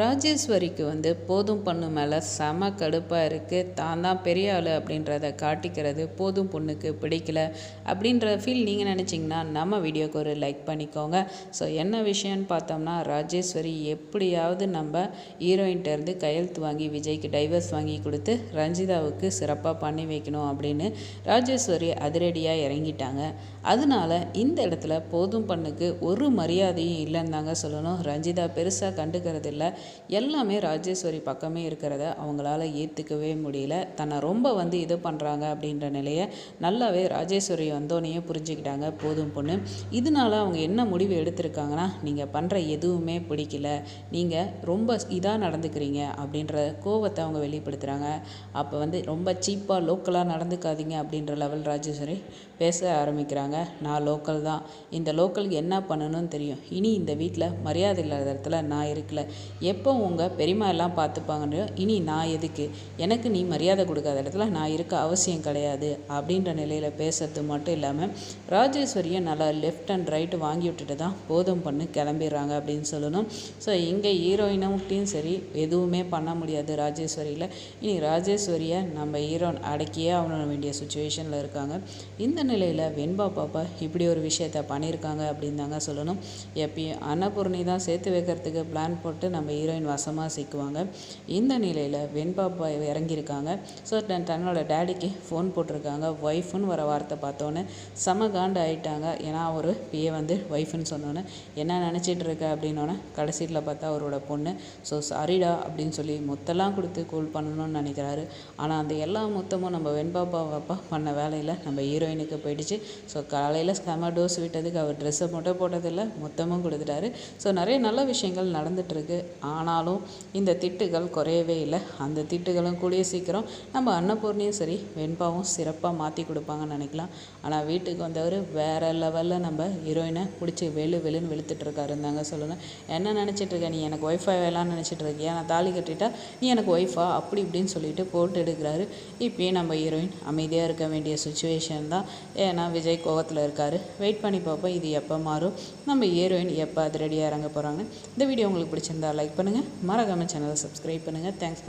ராஜேஸ்வரிக்கு வந்து போதும் பொண்ணு மேலே செம கடுப்பாக இருக்குது தான் தான் பெரிய ஆள் அப்படின்றத காட்டிக்கிறது போதும் பொண்ணுக்கு பிடிக்கல அப்படின்ற ஃபீல் நீங்கள் நினச்சிங்கன்னா நம்ம வீடியோக்கு ஒரு லைக் பண்ணிக்கோங்க. ஸோ என்ன விஷயம்னு பார்த்தோம்னா ராஜேஸ்வரி எப்படியாவது நம்ம ஹீரோயின்ட்டேருந்து கையெழுத்து வாங்கி விஜய்க்கு டைவர்ஸ் வாங்கி கொடுத்து ரஞ்சிதாவுக்கு சிறப்பாக பண்ணி வைக்கணும் அப்படின்னு ராஜேஸ்வரி அதிரடியாக இறங்கிட்டாங்க. அதனால இந்த இடத்துல போதும் பண்ணுக்கு ஒரு மரியாதையும் இல்லைன்னு தாங்க சொல்லணும். ரஞ்சிதா பெருசாக கண்டுக்கிறது இல்லை எல்லாமே ராஜேஸ்வரி பக்கமே இருக்கிறத அவங்களால ஏற்றுக்கவே முடியல. தன்னை ரொம்ப வந்து இது பண்ணுறாங்க அப்படின்ற நிலையை நல்லாவே ராஜேஸ்வரி வந்தோடனே புரிஞ்சுக்கிட்டாங்க. போதும் பொண்ணு. இதனால அவங்க என்ன முடிவு எடுத்திருக்காங்கன்னா நீங்கள் பண்ணுற எதுவுமே பிடிக்கல. நீங்கள் ரொம்ப இதாக நடந்துக்கிறீங்க அப்படின்ற கோவத்தை அவங்க வெளிப்படுத்துகிறாங்க அப்போ வந்து ரொம்ப சீப்பாக லோக்கலாக நடந்துக்காதீங்க அப்படின்ற லெவல் ராஜேஸ்வரி பேச ஆரம்பிக்கிறாங்க. நான் லோக்கல் தான். இந்த லோக்கலுக்கு என்ன பண்ணணும்னு தெரியும். இனி இந்த வீட்டில் மரியாதை இல்லாத இடத்துல நான் இருக்கல. எப்போ உங்கள் பெரியம்மா எல்லாம் பார்த்துப்பாங்கன்னு இனி நான் எதுக்கு? எனக்கு நீ மரியாதை கொடுக்காத இடத்துல நான் இருக்க அவசியம் கிடையாது அப்படின்ற நிலையில் பேசுறது மட்டும் இல்லாமல் ராஜேஸ்வரியை நல்லா லெஃப்ட் அண்ட் ரைட்டு வாங்கி விட்டுட்டு தான் போதும் பண்ணு கிளம்பிடுறாங்க அப்படின்னு சொல்லணும். ஸோ இங்கே ஹீரோயினும் சரி எதுவுமே பண்ண முடியாது ராஜேஸ்வரியில். இனி ராஜேஸ்வரியை நம்ம ஹீரோன் அடக்கியே ஆகணும் வேண்டிய சுச்சுவேஷனில் இருக்காங்க. இந்த நிலையில் வெண்பா பாப்பா இப்படி ஒரு விஷயத்த பண்ணியிருக்காங்க அப்படின்னு தாங்க சொல்லணும். எப்பயும் அன்னபூர்ணி தான் சேர்த்து வைக்கிறதுக்கு பிளான் போட்டு நம்ம ஹீரோயின் வசமாக சிக்குவாங்க. இந்த நிலையில் வெண்பாப்பா இறங்கியிருக்காங்க. ஸோ தன்னோட டேடிக்கு ஃபோன் போட்டிருக்காங்க. ஒய்ஃபுன்னு வர வார்த்தை பார்த்தோன்னே செம காண்டு ஆயிட்டாங்க. ஏன்னா ஒரு பிஏ வந்து ஒய்ஃபுன்னு சொன்னோன்னே என்ன நினச்சிட்டு இருக்க? அப்படின்னோடனே கடைசியில் பார்த்தா அவரோட பொண்ணு. ஸோ சாரிடா அப்படின்னு சொல்லி மொத்தெல்லாம் கொடுத்து கூல் பண்ணணும்னு நினைக்கிறாரு. ஆனால் அந்த எல்லா மொத்தமும் நம்ம வெண்பாப்பாப்பா பண்ண வேலையில் நம்ம ஹீரோயினுக்கு போயிடுச்சு. ஸோ காலையில் செம டோஸ் விட்டதுக்கு அவர் ட்ரெஸ்ஸை மட்டும் போட்டதில்லை மொத்தமும் கொடுத்துட்டாரு. ஸோ நிறைய நல்ல விஷயங்கள் நடந்துகிட்ருக்கு ஆனாலும் இந்த திட்டுகள் குறையவே இல்லை. அந்த திட்டுகளும் கூடிய சீக்கிரம் நம்ம அன்னபூர்ணியும் சரி வெண்பாவும் சிறப்பாக மாற்றி கொடுப்பாங்கன்னு நினைக்கலாம். ஆனால் வீட்டுக்கு வந்தவர் வேறு லெவலில் நம்ம ஹீரோயினை பிடிச்சி வெளு வெளுன்னு வெளுத்துட்ருக்காருன்னு இருந்தாங்க சொல்லுங்கள் என்ன நினச்சிட்ருக்க நீ எனக்கு ஒய்ஃபை வேலான்னு நினச்சிட்டு இருக்கியா? நான் தாலி கட்டிட்டா நீ எனக்கு ஒய்ஃபா அப்படி இப்படின்னு சொல்லிட்டு போட்டு எடுக்கிறாரு. இப்பயும் நம்ம ஹீரோயின் அமைதியாக இருக்க வேண்டிய சுச்சுவேஷன் தான். ஏன்னா விஜய் கோவத்தில் இருக்கார். வெயிட் பண்ணி பார்ப்போம். இது எப்போ மாறும்? நம்ம ஹீரோயின் எப்போ அது ரெடியாக இறங்க போகிறாங்க இந்த வீடியோ உங்களுக்கு பிடிச்சிருந்தா லைக் பண்ணுங்கள் மறக்காமல் சேனலை சப்ஸ்கிரைப் பண்ணுங்கள் தேங்க்ஸ்